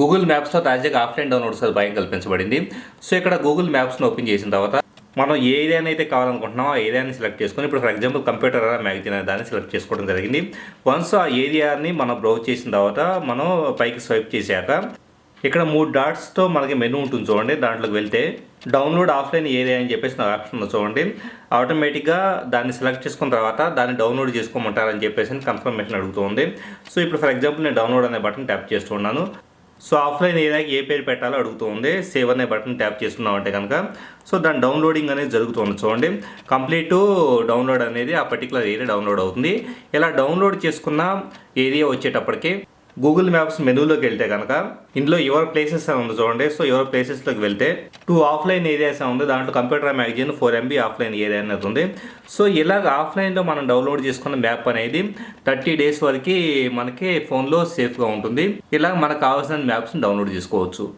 Google మ్యాప్స్లో తాజాగా offline download సదుపాయం కల్పించబడింది. సో ఇక్కడ గూగుల్ మ్యాప్స్ను ఓపెన్ చేసిన తర్వాత మనం ఏ ఏరియాని అయితే కావాలనుకుంటున్నామో ఆ ఏరియాని సెలెక్ట్ చేసుకొని ఇప్పుడు ఫర్ ఎగ్జాంపుల్ కంప్యూటర్ మ్యాగజైన్ అనే దాన్ని సెలెక్ట్ చేసుకోవడం జరిగింది. వన్స్ ఆ ఏరియాని మనం బ్రౌజ్ చేసిన తర్వాత మనం పైకి స్వైప్ చేశాక ఇక్కడ మూడు డాట్స్తో మనకి మెనూ ఉంటుంది చూడండి. దాంట్లోకి వెళ్తే డౌన్లోడ్ ఆఫ్లైన్ ఏరియా అని చెప్పేసి నాకు ఆప్షన్ ఉంది చూడండి. ఆటోమేటిక్గా దాన్ని సెలెక్ట్ చేసుకున్న తర్వాత దాన్ని డౌన్లోడ్ చేసుకోమంటారని చెప్పేసి కన్ఫర్మేషన్ అడుగుతుంది. సో ఇప్పుడు ఫర్ ఎగ్జాంపుల్ నేను డౌన్లోడ్ అనే బటన్ ట్యాప్ చేస్తున్నాను సో ఆఫ్లైన్ ఏరియాకి ఏ పేరు పెట్టాలో అడుగుతుంది సేవ్ అనే బటన్ ట్యాప్ చేస్తున్నామంటే కనుక. సో దాని డౌన్లోడింగ్ అనేది జరుగుతుంది. చూడండి. కంప్లీట్ డౌన్లోడ్ అనేది ఆ పర్టికులర్ ఏరియా డౌన్లోడ్ అవుతుంది. ఇలా డౌన్లోడ్ చేసుకున్న ఏరియా వచ్చేటప్పటికి గూగుల్ మ్యాప్స్ మెనూలోకి వెళ్తే కనుక ఇందులో యువర్ ప్లేసెస్ అని ఉంది చూడండి. సో యువర్ ప్లేసెస్లోకి వెళ్తే టూ ఆఫ్లైన్ ఏరియాస్ ఉంది. దాంట్లో computer magazine four MB offline area అనేది ఉంది. సో ఇలాగ ఆఫ్లైన్లో మనం డౌన్లోడ్ చేసుకున్న మ్యాప్ అనేది థర్టీ డేస్ వరకు మనకి ఫోన్లో సేఫ్గా ఉంటుంది. ఇలా మనకు కావాల్సిన మ్యాప్స్ని డౌన్లోడ్ చేసుకోవచ్చు.